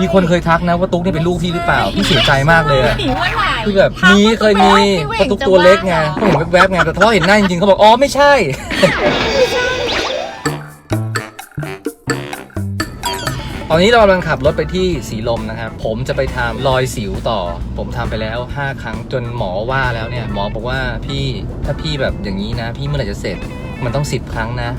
มีคนเคยทักนะว่าตุ๊กนี่เป็นลูกพี่หรือเปล่าพี่เสียใจมากเลยอะหนีว่าไหนคือแบบมีเคยมีเพราะตุ๊กตัวเล็กไงเขาเห็นแวบๆไงแต่พอเห็นหน้าจริงๆเขาบอกอ๋อไม่ใช่ ตอนนี้เรากำลังขับรถไปที่สีลมนะครับ ผมจะไปทำรอยสิวต่อ ผมทำไปแล้ว 5 ครั้งจนหมอว่าแล้วเนี่ย หมอบอกว่าพี่ถ้าพี่แบบอย่างนี้นะ พี่เมื่อไหร่จะเสร็จ มันต้อง10ครั้งนะ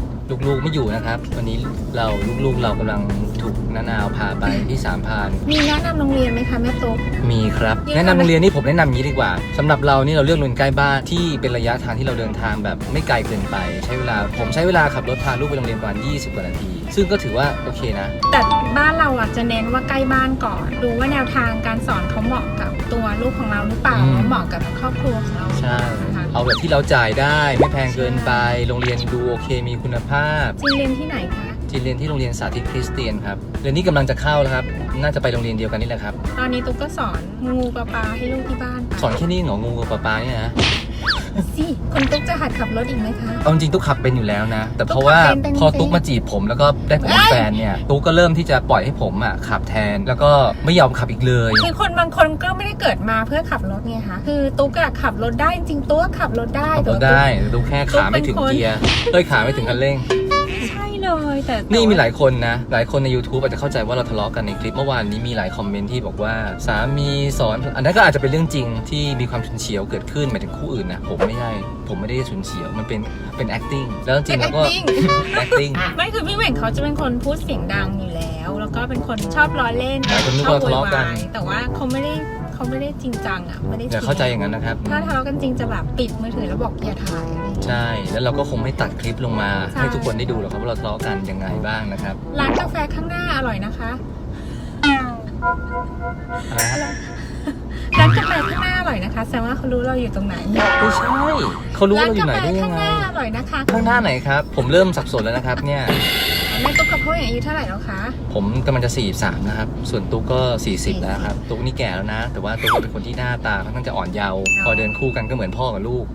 ลูกๆไม่อยู่นะครับ วันนี้เราลูกๆเรากำลังถูกน้านาวพาไปที่สามพราน มีแนะนำโรงเรียนไหมคะแม่ตุ๊ก มีครับยังไงแนะนำโรงเรียนนี่ผมแนะนำอย่างนี้ดีกว่าสำหรับเรานี่เราเลือกโรงเรียนใกล้บ้านที่เป็นระยะทางที่เราเดินทางแบบไม่ไกลเกินไป ใช้เวลาผมใช้เวลาขับรถพาลูกไปโรงเรียนประมาณ20 กว่านาที ซึ่งก็ถือว่าโอเคนะ แต่บ้านเราอะจะเน้นว่าใกล้บ้านก่อน ดูว่าแนวทางการสอนเขาเหมาะกับตัวลูกของเราหรือเปล่าอืม เหมาะกับครอบครัวของเราใช่นะคะเอาแบบที่เราจ่ายได้ไม่แพงเกินไป โรงเรียนดูโอเคมีคุณภาพ จีนเรียนที่ไหนคะจีนเรียนที่โรงเรียนสาธิตคริสเตียนครับเรียนนี้กำลังจะเข้าแล้วครับ น่าจะไปโรงเรียนเดียวกันนี่แหละครับ ตอนนี้ตุ๊กก็สอนงูปลาปลาให้ลูกที่บ้านสอนแค่นี้เหงองูกับปลาปลาเนี่ยนะ สิคุณตุ๊กจะหัดขับรถอีกไหมคะ เอาจริงๆตุ๊กขับเป็นอยู่แล้วนะ แต่เพตุ๊ราะกขับว่าเป็นเป็นพอเป็นตุ๊กมาจีบผมแล้วก็ได้ผมเป็นแฟนเนี่ย ตุ๊กก็เริ่มที่จะปล่อยให้ผมอะขับแทนแล้วก็ไม่ยอมขับอีกเลย คือคนบางคนก็ไม่ได้เกิดมาเพื่อขับรถไงคะ คือตุ๊กอะขับรถได้จริงๆตุ๊กขับรถได้ขับรถแต่ว่าได้ตุ๊กแค่ขาไม่ถึงตุ๊กเป็นคนเกียร์เอ้ยขาไม่ถึงคันเร่งใช่ เลย แต่แต่นี่มีว่าหลายคนนะ หลายคนใน YouTube อาจจะเข้าใจว่าเราทะเลาะกันในคลิปเมื่อวานนี้มีหลายคอมเมนต์ที่บอกว่าสามีสอน อันนั้นก็อาจจะเป็นเรื่องจริงที่มีความฉุนเฉียวเกิดขึ้นหมายถึงคู่อื่นนะผมไม่ใช่ผมไม่ได้ฉุนเฉียวมันเป็นเป็น acting แล้วจริงๆแล้วก็ acting ไม่คือพี่เหม่งเขาจะเป็นคนพูดเสียงดังอยู่แล้ว แล้วก็เป็นคนชอบล้อเล่นหลายคนนึกชอบว่าทะเลาะกันโวยวายแต่ว่าเขาไม่ได้เขาไม่ได้จริงจังอะไม่ได้อย่าเข้าใจอย่างนั้นนะครับ ถ้าทะเลาะกันจริงจะแบบปิดมือถือแล้วบอกอย่าถ่ายอะไรอย่างเงี้ย ใช่ แล้วเราก็คงไม่ตัดคลิปลงมา ใช่ ให้ทุกคนได้ดูหรอกครับว่าเราทะเลาะกันยังไงบ้างนะครับร้านกาแฟข้างหน้าอร่อยนะคะ อะไรฮะร้านกาแฟข้างหน้าอร่อยนะคะ แสดงว่าเขารู้เราอยู่ตรงไหน ไม่ใช่เขารู้ว่าร้านเราอยู่กาไหนแฟได้ยัข้างงไงหน้าอร่อยนะคะข้างหน้าไหนครับ ผมเริ่มสับสนแล้วนะครับเนี่ย แม่ตุ๊กกับพ่อเองอายุเท่าไหร่แล้วคะผมกำลังจะ 43 นะครับ ส่วนตุ๊กก็ 40 แล้วครับ ตุ๊กนี่แก่แล้วนะ แต่ว่าตุ๊กเป็นคนที่หน้าตาค่อนข้างจะอ่อนเยาว์ พอเดินคู่กันก็เหมือนพ่อกับลูก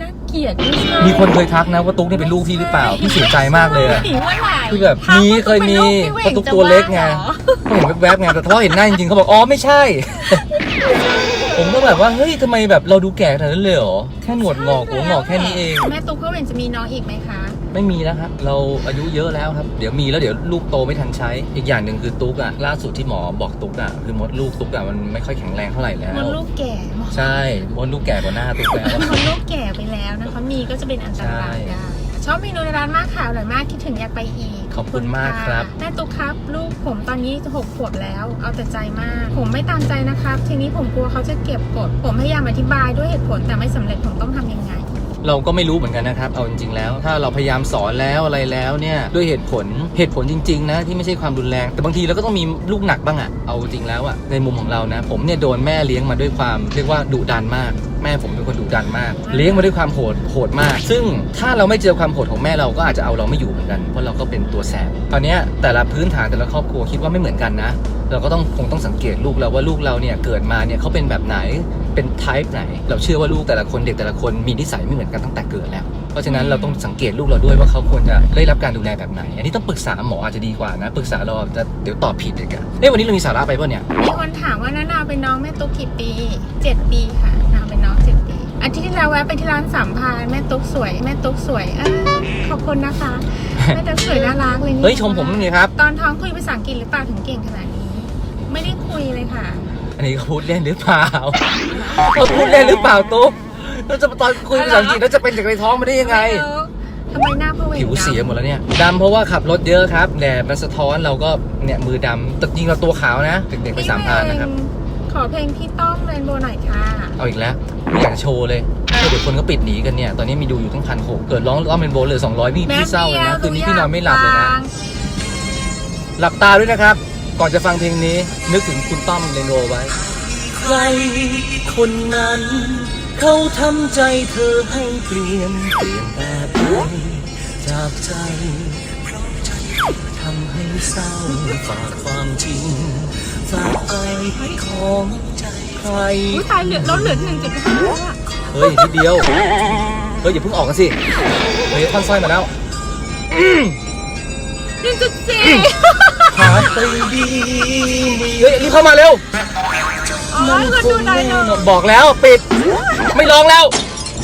น่าเกลียดไม่ใช่มีคนเคยทักนะว่าตุ๊กนี่เป็นลูกพี่หรือเปล่าพี่เสียใจมากเลยอะ หนีว่าไหนคือแบบมีเคยมีเพราะตุ๊กตัวเล็กไงเขาเห็นแวบๆไงแต่พอเห็นหน้าจริงๆเขาบอกอ๋อไม่ใช่ ผมก็แบบว่าเฮ้ยทำไมแบบเราดูแก่ขนาดนั้นเลยเหรอแค่หนวดงอกหัวงอกแค่นี้เอง แม่ตุ๊กเขาเห็นจะมีน้องอีกไหมคะ ไม่มีแล้วครับ เราอายุเยอะแล้วครับ เดี๋ยวมีแล้วเดี๋ยวลูกโตไม่ทันใช้ อีกอย่างหนึ่งคือตุ๊กอะล่าสุดที่หมอบอกตุ๊กอะคือมดลูกตุ๊กอะมันไม่ค่อยแข็งแรงเท่าไหร่แล้ว มดลูกแก่ใช่มดลูกแก่กว่าหน้าตุ๊กแล้ว มดลูกแก่ไปแล้วนะคะมีก็จะเป็นอันตรายใช่ได้ชอบเมนูในร้านมากค่ะอร่อยมากคิดถึงอยากไปอีกขอบคุณมากครับแม่ตุ๊กครับ ลูกผมตอนนี้หกขวบแล้ว เอาแต่ใจมาก ผมไม่ตามใจนะครับ ทีนี้ผมกลัวเขาจะเก็บกด ผมพยายามอธิบายด้วยเหตุผลแต่ไม่สำเร็จผมต้องทำยังไง เราก็ไม่รู้เหมือนกันนะครับ เอาจริงๆแล้ว ถ้าเราพยายามสอนแล้วอะไรแล้วเนี่ยด้วยเหตุผลเหตุผลจริงๆนะที่ไม่ใช่ความรุนแรง แต่บางทีเราก็ต้องมีลูกหนักบ้างอะเอาจริงแล้วอะในมุมของเรานะ ผมเนี่ยโดนแม่เลี้ยงมาด้วยความเรียกว่าดุดันมากแม่ผมเป็นคนดุดันมาก เลี้ยงมาด้วยความโหดโหดมาก ซึ่งถ้าเราไม่เจอความโหดของแม่เราก็อาจจะเอาเราไม่อยู่เหมือนกัน เพราะเราก็เป็นตัวแสบตอนนี้แต่ละพื้นฐานแต่ละครอบครัวคิดว่าไม่เหมือนกันนะ เราก็ต้องคงต้องสังเกตลูกเราว่าลูกเราเนี่ยเกิดมาเนี่ยเขาเป็นแบบไหนเป็นไทป์ไหน เราเชื่อว่าลูกแต่ละคนเด็กแต่ละคนมีนิสัยไม่เหมือนกันตั้งแต่เกิดแล้ว ราะฉะนั้นเราต้องสังเกตลูกเราด้วยว่าเขาควรจะได้รับการดูแลแบบไหน อันนี้ต้องปรึกษาหมออาจจะดีกว่านะปรึกษาเราจะเดี๋ยวตอบผิดอีกอะเอ้ยวันนี้เรามีสาระไปป่ะเนี่ยมีคนถามว่าน้านาวเป็นน้องแม่ตุ๊กกี่ปีเจ็ดปีค่ะนาวเป็นน้องเจ็ดปีอาทิตย์ที่แล้วแวะไปที่ร้านสามพรานแม่ตุ๊กสวยแม่ตุ๊กสวยเออขอบคุณนะคะแม่ตุ๊กสวยน่ารักเลยนี่เฮ้ยชมผมนี่ครับตอนท้องคุยภาษาอังกฤษหรือเปล่าถึงเก่งขนาดนี้ ไม่ได้คุยเลยค่ะ อันนี้เขาพูดเล่นหรือเปล่าเขาพูดเล่นหรือเปล่าตุ๊ก แล้วจะตอนคุยภาษาอังกฤษแล้วจะเป็นจากในท้องมาได้ยังไงแล้วทำไมหน้าพ่อเวงผิวเสียดำหมดแล้วเนี่ยดำเพราะว่าขับรถเยอะครับแดดมันสะท้อนเราก็เนี่ยมือดำแต่จริงเราตัวขาวนะเด็กๆไปสามพรานนะครับ ขอเพลงพี่ต้อมเรนโบว์หน่อยค่ะ เอาอีกแล้วไม่อยากจะโชว์เลยเดี๋ยวคนก็ปิดหนีกันเนี่ย ตอนนี้มีดูอยู่ตั้งพันหกเกิดร้องร้องเป็นโบนเหลือสองร้อยพี่พี่เศร้าเลยนะคืนนี้พี่นอนไม่หลับเลยนะหลับตาด้วยนะครับ ก่อนจะฟังเพลงนี้ นึกถึงคุณต้อมเรนโรไว้ใครคนนั้น เขาทำใจเธอให้เปลี่ยนเปลี่ยนแบบไหนจากใจเพราะใจทำให้เศร้าฝากความจริงฝากใจของใจใครอุ้ยตายเหลือลดเหลือหนึ่งจุดห้าอะเฮ้ยนิดเดียวเฮ้ยอย่าเพิ่งออกกันสิเฮ้ยท่อนสร้อยมาแล้วหนึ่งจุดสี่ผ่านไปดีมีเฮ้ยรีบเข้ามาเร็ว อ๋อก็ดูได้เนอะบอกแล้วปิด ไม่ร้องแล้ว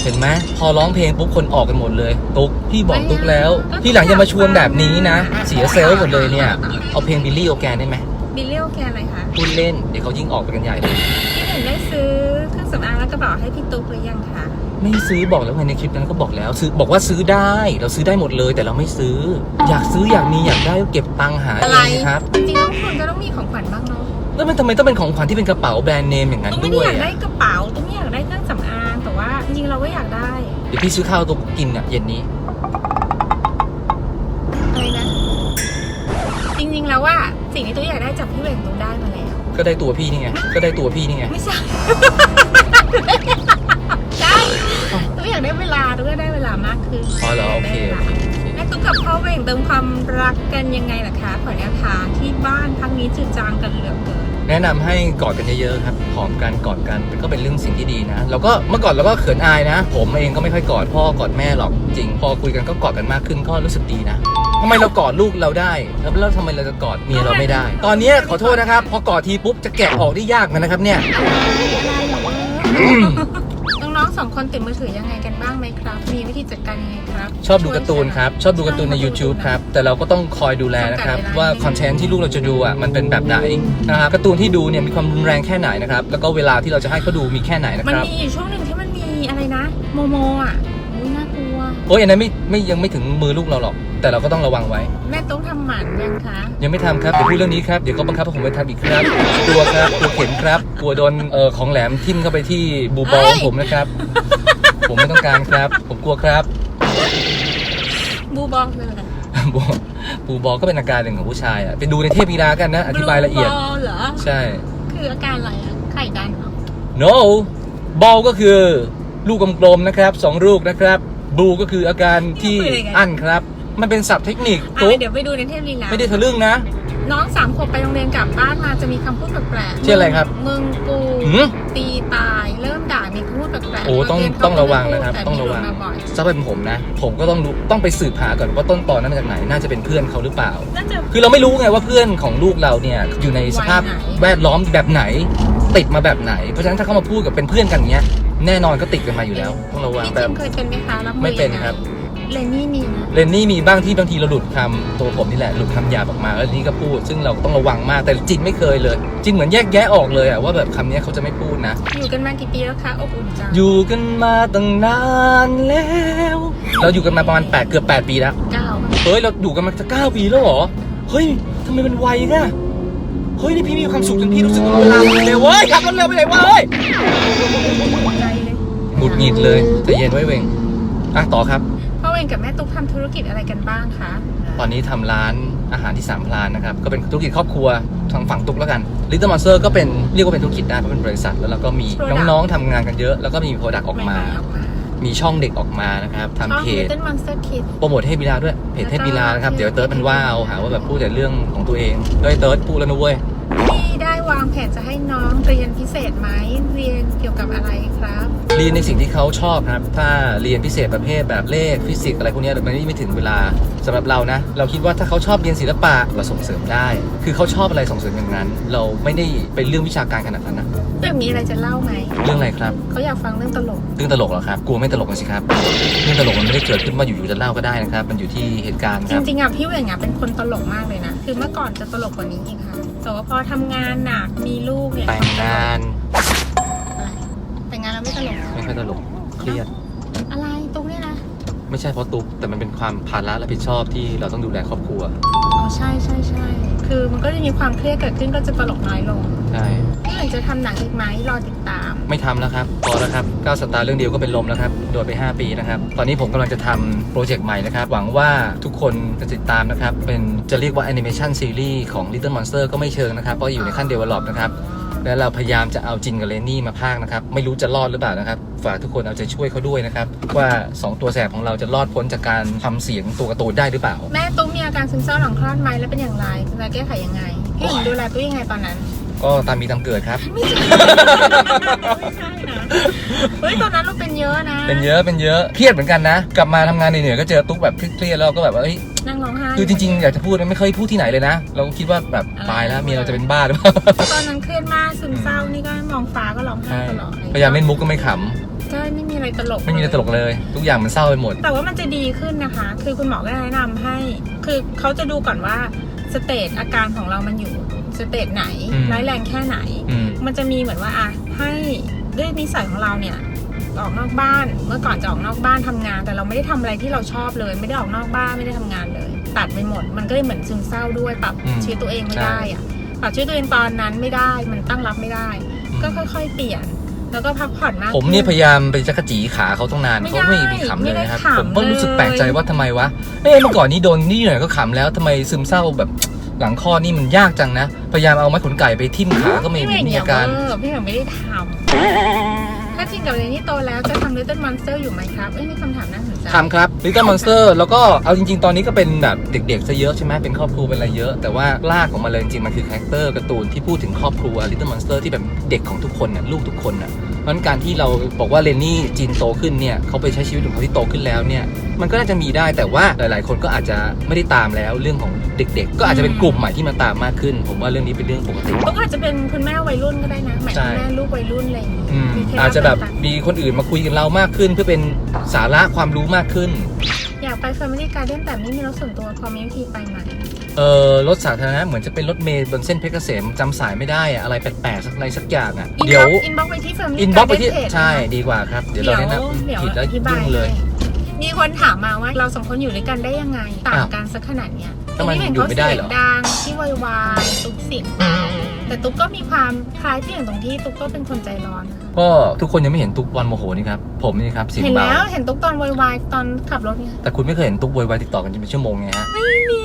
เห็นไหมพอร้องเพลงปุ๊บคนออกกันหมดเลย ตุ๊กพี่บอกตุ๊กแล้วที่หลังอย่ามาชวนแบบนี้นะ เสียเซลล์หมดเลยเนี่ย เอาเพลงบิลลี่โอแกนได้ไหมบิลเลียวแกอะไรคะพูดเล่นเดี๋ยวเขายิ่งออกไปกันใหญ่เลยพี่หนึ่งได้ซื้อเครื่องสำอางและกระเป๋าให้พี่ตุ๊กหรือยังคะไม่ซื้อบอกแล้วไงในคลิปนั้นก็บอกแล้ว ซื้อบอกว่าซื้อได้เราซื้อได้หมดเลย แต่เราไม่ซื้อ อยากซื้ออยากมีอยากได้ก็เก็บตังค์หาเองครับจริงๆแล้วคนก็ต้องมีของขวัญบ้างเนาะ แล้วมันทำไมต้องเป็นของขวัญที่เป็นกระเป๋าแบรนด์เนมอย่างนั้นตุ๊กไม่ได้ด้วอยยากอะได้กระเป๋าตุ๊กไม่อยากได้เครื่องสำอางแต่ว่าจริงๆเราก็อยากได้เดี๋ยวพี่ซื้อข้าวตุ๊กกินอะเย็นนี้ อะไรนะจริงๆแล้วว่าสิ่งที่ตุ๊กอยากได้จากพี่เหวงตุ๊กได้มาแล้ว ก็ได้ตัวพี่นี่ไง ก็ได้ตัวพี่นี่ไง ไม่ใช่ใช่ตุ๊กอยากได้เวลาตุ๊กก็ได้เวลามากขึ้นอ๋อเหรอโอเค ได้วลาแม่ตุ๊กกับพ่อเหวงเติมความรักกันยังไงล่ะคะขอแนวทางที่บ้านพักนี้จืดจางกันเหลือเกิน แนะนำให้กอดกันเยอะๆครับหอมกันกอดกันก็เป็นเรื่องสิ่งที่ดีนะเราก็เมื่อก่อนเราก็เขินอายนะ ผมเองก็ไม่ค่อยกอดพ่อกอดแม่หรอกจริง พอคุยกันก็กอดกันมากขึ้นก็รู้สึกดีนะทำไมเรากอดลูกเราได้ แล้วทำไมเราจะกอดเมียเราไม่ได้ ตอนนี้ขอโทษนะครับ พอกอดทีปุ๊บจะแกะออกได้ยากนะครับเนี่ย น้องๆสองคนติดมือถือยังไงกันบ้างไหมครับ มีวิธีจัดการยังไงครับ ชอบดูการ์ตูนครับ ชอบดูการ์ตูนใน YouTube ครับ แต่เราก็ต้องคอยดูแลนะครับ ว่าคอนเทนต์ที่ลูกเราจะดูอะมันเป็นแบบไหนนะครับการ์ตูนที่ดูเนี่ยมีความรุนแรงแค่ไหนนะครับ แล้วก็เวลาที่เราจะให้เขาดูมีแค่ไหนนะมันครับมีอยู่ช่วงหนึ่งที่มันมีอะไรนะ โมโมอะอุ้ยน่ากลัว โอ้ยอันนั้นไม่ไม่ยังไม่ถึงมือลูกเราหรอก แต่เราก็ต้องระวังไว้ แม่ต้องทำหมันยังคะ ยังไม่ทำครับเดี๋ยวพูดเรื่องนี้ครับเดี๋ยวเขาบังคับให้ผมไปทำอีกครับกลัวครับกลัวเข็มครับกลัวโดนเอ่อของแหลมทิ่มเข้าไปที่บูบอลของผมนะครับ ผมไม่ต้องการครับ ผมกลัวครับบูบองเลยบูบูบอลก็เป็นอาการหนึ่งของผู้ชายอะไปดูในเทพกีฬากันนะ อธิบายละเอียดบอลเหรอ ใช่ คืออาการอะไรอะไข่ดันเหรอ no บอลก็คือลูกกลมๆนะครับสองลูกนะครับ บูก็คืออาการที่อั้นครับ มันเป็นศัพท์เทคนิคอะตุ๊กเดี๋ยวไปดูในเทพลีลาไม่ได้ทะลึ่งนะ น้องสามขวบไปโรงเรียนกลับบ้านมาจะมีคำพูดแปลกๆชื่ออะไรครับมึงกูหืม ตีตายเริ่มด่ามีคำพูดแปลกๆโอ้ต้องโเยนเขาต้องระวังนะครับแต่ต้องมีระวังหลุดมาบ่อยถ้าเป็นผมนะ ผมก็ต้องรู้ต้องไปสืบหาก่อนว่าต้นตอนั้นมาจากไหน น่าจะเป็นเพื่อนเขาหรือเปล่า น่าจะ คือเราไม่รู้ไงว่าเพื่อนของลูกเราเนี่ยอยู่ในสภาพวัยไหน แวดล้อมแบบไหน ติดมาแบบไหน เพราะฉะนั้นถ้าเขามาพูดกับเป็นเพื่อนกันเงี้ย แน่นอนก็ติดกันมาอยู่แล้วต้องระวังพี่แบจิบ มเคยเป็นไหมคะรับมือไม่เป็นยังงครับ เลนนี่มีนะเรนนี่มีบ้างที่บางทีเราหลุดคำตัวผมนี่แหละหลุดคำหยาบออกมาแล้วนี่ก็พูด ซึ่งเราต้องระวังมากแต่จินไม่เคยเลย จินเหมือนแยกแยะออกเลยอะว่าแบบคำเนี้ยเขาจะไม่พูดนะ อยู่กันมากี่ปีแล้วคะอบอุ่นจังอยู่กันมาตั้งนานแล้ว เราอยู่กันมาประมาณ 8 เกือบ 8 ปีแล้ว เก้าเฮ้ย เราอยู่กันมาจะเก้าปีแล้วเหรอ เฮ้ยทำไมมันไวน่ะเฮ้ย นี่พี่มีความสุขจนพี่รู้สึกว่าเวลามันเร็วเว้ยขับรถเร็วไปไหนวะเฮ้ย ใจเลยหงุ ดหงิดเลยใจเย็นไว้เวงอะต่อครับ พ่อเวงกับแม่ตุ๊กทำธุรกิจอะไรกันบ้างคะตอนนี้ทำร้านอาหารที่สามพลานนะครับ ก็เป็นธุรกิจครอบครัวทางฝั่งตุ๊กแล้วกัน Little Monster ก็เป็นเรียกว่าเป็นธุรกิจได้เพราะเป็นบริษัท แล้วเราก็มีน้องๆทำงานกันเยอะ แล้วก็มีโปรดักต์ออกมาใหๆออกมามีช่องเด็กออกมานะครับช่องทำเพจ Little Monster Kids โปรโมทเทพบิลาด้วยเพจเทพบิลานะครับแล้วก็เดี๋ยวเติร์ดมันว่าเอาหาว่าแบบพูดแต่เรื่องของตัวเองเฮ้ยเติร์ดพูดแล้วนะเว้ยพี่ได้วาง แผนจะให้น้องเรียนพิเศษไหมเรียนเกี่ยวกับอะไรครับเรียนในสิ่งที่เขาชอบครับ ถ้าเรียนพิเศษประเภทแบบเลขฟิสิกส์อะไรพวกเนี้ยมันไม่ถึงเวลา สำหรับเรานะ เราคิดว่าถ้าเขาชอบเรียนศิลปะเราส่งเสริมได้ คือเขาชอบอะไรส่งเสริมอย่างนั้น เราไม่ได้เป็นเรื่องวิชาการขนาดนั้นนะเรื่องมีอะไรจะเล่าไหมเรื่องอะไรครับเขาอยากฟังเรื่องตลกเรื่องตลกเหรอครับกลัวไม่ตลกกันสิครับเรื่องตลกมันไม่ได้เกิดขึ้นมาอยู่ๆจะเล่าก็ได้นะครับ มันอยู่ที่เหตุการณ์จครับริงๆอะพี่เหวงอะเป็นคนตลกมากเลยนะคือเมื่อก่อนจะตลกกว่านี้อีกค่ะแต่ว่าพอทำงานหนักมีลูกเนี่ยแต่งงานอะไรแต่งงานแล้วไม่ตลกไม่ค่อยตลกเครียดอะไรตุ๊กเนี่ยนะ ไม่ใช่เพราะตุ๊กแต่มันเป็นความภาระรับผิดชอบที่เราต้องดูแลครอบครัว อ๋อใช่ใช่ใช่คือมันก็จะมีความเครียดเกิดขึ้นก็จะตลกน้อยลงใช่พี่เหวงจะทำหนังอีกไหมรอติดตาม ไม่ทำแล้วครับพอแล้วครับก้าวสตาร์เรื่องเดียวก็เป็นลมแล้วครับ โดนไป 5 ปีนะครับ ตอนนี้ผมกำลังจะทำโปรเจกต์ใหม่นะครับ หวังว่าทุกคนจะติดตามนะครับ เป็นจะเรียกว่าแอนิเมชันซีรีส์ของ Little Monster ก็ไม่เชิงนะครับ เพราะอยู่ในขั้น develop นะครับ และเราพยายามจะเอาจินกับเลนนี่มาพากย์นะครับ ไม่รู้จะรอดหรือเปล่านะครับ ฝากทุกคนเอาใจช่วยเขาด้วยนะครับ ว่า 2 ตัวแสบของเราจะรอดพ้นจากการทำเสียงตัวการ์ตูนได้หรือเปล่า แม่ตุ๊กมีอาการซึมเศร้าหลังคลอดไหมแล้วเป็นอย่างไรจะแก้ไขยังไงพี่เหวงดูแลตุ๊กยังไงตอนนั้น ก็ตามมีตามเกิดครับ ไม่ใช่ไม่ใช่นะเฮ้ยตอนนั้นเราเป็นเยอะนะเป็นเยอะเป็นเยอะเครียดเหมือนกันนะ กลับมาทำงานเหนื่อยๆก็เจอตุ๊กแบบเครียดๆแล้วก็แบบว่าเอ้ย นั่งร้องไห้คือจริงๆ อยากจะพูดนะไม่เคยพูดที่ไหนเลยนะ เราก็คิดว่าแบบอะไรตายแล้วเมียเราจะเป็นบ้าหรือเปล่าตอนนั้นเครียดมากซึมเศร้านี่ก็มองฟ้าก็ร้องไห้ใช่ตลอดพยายามเล่นมุกก็ไม่ขใช่ไม่มีอะไรตลกำไม่มีอะไรตลกเลย ทุกอย่างมันเศร้าไปหมด แต่ว่ามันจะดีขึ้นนะคะ คือคุณหมอก็แนะนำให้ คือเขาจะดูก่อนว่าสเตจอาการของเรามันอยู่สเตจไหนอืมร้ายแรงแค่ไหนอืมมันจะมีเหมือนว่าอะให้ด้วยนิสัยของเราเนี่ย ออกนอกบ้าน เมื่อก่อนจะออกนอกบ้านทำงาน แต่เราไม่ได้ทำอะไรที่เราชอบเลย ไม่ได้ออกนอกบ้านไม่ได้ทำงานเลย ตัดไปหมด มันก็เลยเหมือนซึมเศร้าด้วยปรับอืมชีวิตตัวเองไม่ใช่ได้อะปรับชีวิตตัวเองตอนนั้นไม่ได้มันตั้งรับไม่ได้ ก็ค่อย ๆ เปลี่ยนแล้วก็พักผ่อนมากผมเนี่ยขึ้พยายามไปจักรจีขาเขาต้องนานไม่เขาไม่ได้มีขำเลยนะครับไม่ได้ขำผมก็รู้สึกเลยแปลกใจว่าทำไมวะเอ้เมื่อก่อนนี้โดนนี่หน่อยก็ขำแล้วทำไมซึมเศร้าแบบหลังคลอดนี่มันยากจังนะ พยายามเอาไม้ขนไก่ไปทิ่มขาก็ไม่พี่เหเห็ม่นงมีอย่าอาการเวอร์พี่เหม่งไม่ได้ทำถ้าจริงกับเรนนี่โตแล้วจะทำ Little Monster อยู่ไหมครับเอ้ยนี่คำถามน่าสนใจทำครับ Little Monster แล้วก็เอาจริง ๆ ตอนนี้ก็เป็นแบบเด็กๆซะเยอะใช่ไหมเป็นครอบครัวเป็นอะไรเยอะ แต่ว่ารากของมันเลยจริงๆมันคือคาแรคเตอร์การ์ตูนที่พูดถึงครอบครัว Little Monster ที่แบบเด็กของทุกคนน่ะลูกทุกคนน่ะ เพราะฉะนั้นการที่เราบอกว่าเรนนี่จีนโตขึ้นเนี่ยเขาไปใช้ชีวิตของเขาที่โตขึ้นแล้วเนี่ยมันก็น่าจะมีได้แต่ว่าหลาย ๆ คนก็อาจจะไม่ได้ตามแล้วเรื่องของเด็ก ๆ ก็อาจจะเป็นกลุ่มใหม่ที่มาตามมากขึ้น ผมว่าเรื่องนี้เป็นเรื่องปกติ ก็อาจจะเป็นคุณแม่วัยรุ่นก็ได้นะหมายใช่ถึงแม่ลูกวัยรุ่นอะไรอย่างงี้อืมมีเคล็ดลัอาจจะแบบต่างมีคนอื่นมาคุยกับเรามากขึ้น เพื่อเป็นสาระความรู้มากขึ้น ๆอยากไป Family Garden แต่ไม่มีรถส่วนตัวความมีวิธีไปไหม เออรถสาธารณะเหมือนจะเป็นรถเมล์บนเส้นเพชรเกษมจำสายไม่ได้อะอะไรแปลกๆสักอะไรสักอย่างอะอินเดี๋บ็ยอวกอินบ็อกไปที่ Family อินบ็อกไป Garden ที่ Page ใช่ดีกว่าครับ เดี๋ยวเราแนะนเดี๋ยวำผิดแล้วอธิบายุ่ยงเลยให้มีคนถามมาว่าเราสองคนอยู่ด้วยกันได้ยังไง ต่างอ้าวกันสักขนาดเนี้ยทำไมที่มันอยู่ไม่ได้เหรอเขาสียงดังที่วายวายตุ๊กเสียงดังแต่ตุ๊กก็มีความคล้ายพี่อย่างตรงที่ตุ๊กก็เป็นคนใจร้อนนะคะก็ทุกคนยังไม่เห็นตุ๊กวันโมโหนี่ครับ ผมนี่ครับเสียงเห็นเบาแล้วเห็นตุ๊กตอนวายวายตอนขับรถไงแต่คุณไม่เคยเห็นตุ๊กโวยวายติดต่อกันจนเป็นชั่วโมงไงฮะ ไม่มี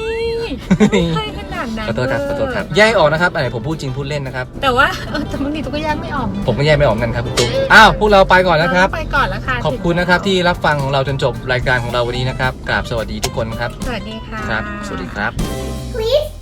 ไม่เคยขนาดนั้นขอโทษครับขอโทษครับเวอแยกออกนะครับอันไหนผมพูดจริงพูดเล่นนะครับ แต่ว่าเออแต่บางทีตุ๊กก็แยกไม่ออกผมก็แยกไม่ออกเหมือนกันครับคุณตุ๊กอ้าวพวกเราไปก่อนนะครับเาไปก่อนแล้วค่ะขอบคุณนะครับที่รับฟังของเราจนจบรายการของเราวันนี้นะครับกราบสวัสดีทุกคนครับ สวัสดีค่ะครับ สวัสดีครับ Please